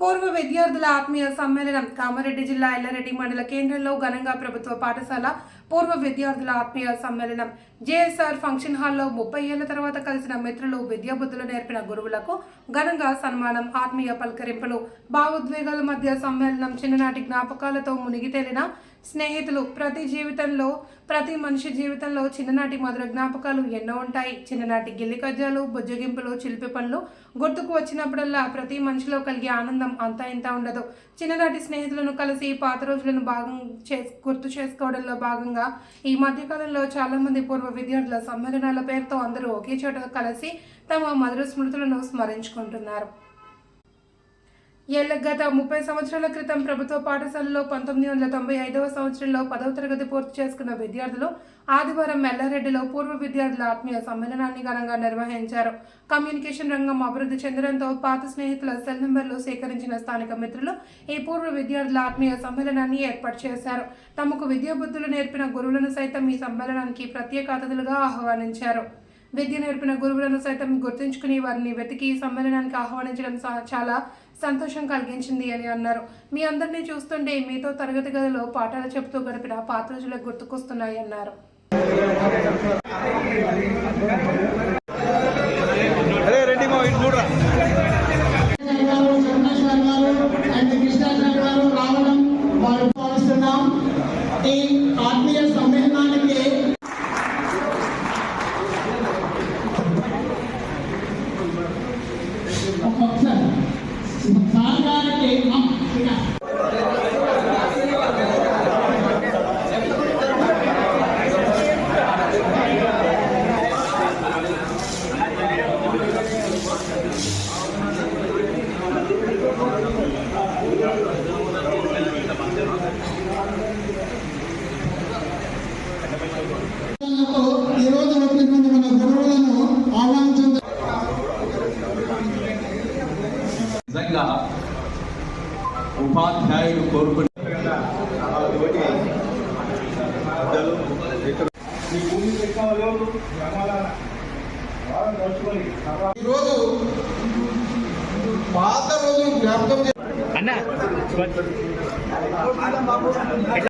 పూర్వ విద్యార్థుల ఆత్మీయ సమ్మేళనం కామారెడ్డి జిల్లా ఎల్లారెడ్డి మండల కేంద్రంలో ఘనంగా ప్రభుత్వ పాఠశాల పూర్వ విద్యార్థుల ఆత్మీయ సమ్మేళనం. జేఎస్ఆర్ ఫంక్షన్ హాల్లో ముప్పై ఏళ్ళ తర్వాత కలిసిన మిత్రులు విద్యాబుద్ధులు నేర్పిన గురువులకు ఘనంగా సన్మానం ఆత్మీయ పలకరింపులు. భావోద్వేగాల మధ్య సమ్మేళనం చిన్ననాటి జ్ఞాపకాలతో మునిగితేలిన స్నేహితులు. ప్రతి జీవితంలో ప్రతి మనిషి జీవితంలో చిన్ననాటి మధుర జ్ఞాపకాలు ఎన్నో ఉంటాయి. చిన్ననాటి గిల్లి కజ్జాలు బుజ్జగింపులు చిలిపి పనులు గుర్తుకు వచ్చినప్పుడల్లా ప్రతి మనిషిలో కలిగే ఆనందం అంతా ఇంత ఉండదు. చిన్ననాటి స్నేహితులను కలిసి పాత రోజులను భాగం చే గుర్తు చేసుకోవడంలో భాగంగా ఈ మధ్యకాలంలో చాలా మంది పూర్వ విద్యార్థుల సమ్మేళనాల పేరుతో అందరూ ఒకే చోట కలిసి తమ మధుర స్మృతులను స్మరించుకుంటున్నారు. ఏళ్ళ గత ముప్పై సంవత్సరాల క్రితం ప్రభుత్వ పాఠశాలలో పంతొమ్మిది వందల తొంభై ఐదవ సంవత్సరంలో పదవ తరగతి పూర్తి చేసుకున్న విద్యార్థులు ఆదివారం మెల్లారెడ్డిలో పూర్వ విద్యార్థుల ఆత్మీయ సమ్మేళనాన్ని ఘనంగా నిర్వహించారు. కమ్యూనికేషన్ రంగం అభివృద్ధి చెందడంతో పాత స్నేహితుల సెల్ నెంబర్లు సేకరించిన స్థానిక మిత్రులు ఈ పూర్వ విద్యార్థుల ఆత్మీయ సమ్మేళనాన్ని ఏర్పాటు చేశారు. తమకు విద్యాబుద్ధులు నేర్పిన గురువులను సైతం ఈ సమ్మేళనానికి ప్రత్యేక అతిథులుగా ఆహ్వానించారు. విద్య నేర్పిన గురువులను సైతం గుర్తుంచుకుని వారిని వెతికి ఈ సమ్మేళనానికి ఆహ్వానించడం చాలా సంతోషం కలిగించింది అని అన్నారు. మీ అందరినీ చూస్తుంటే మీతో తరగతి గదిలో పాఠాలు చెబుతూ గడిపిన పాత రోజులు గుర్తుకొస్తున్నాయి అన్నారు. రావడం వారు భావిస్తున్నాం ఈ ఆత్మీయ సమ్మేళనానికి ఒకసారి సార్ ఉపాధ్యాయుడు కోరుకునే ఈరోజు పాత రోజులు జ్ఞాపకం అన్న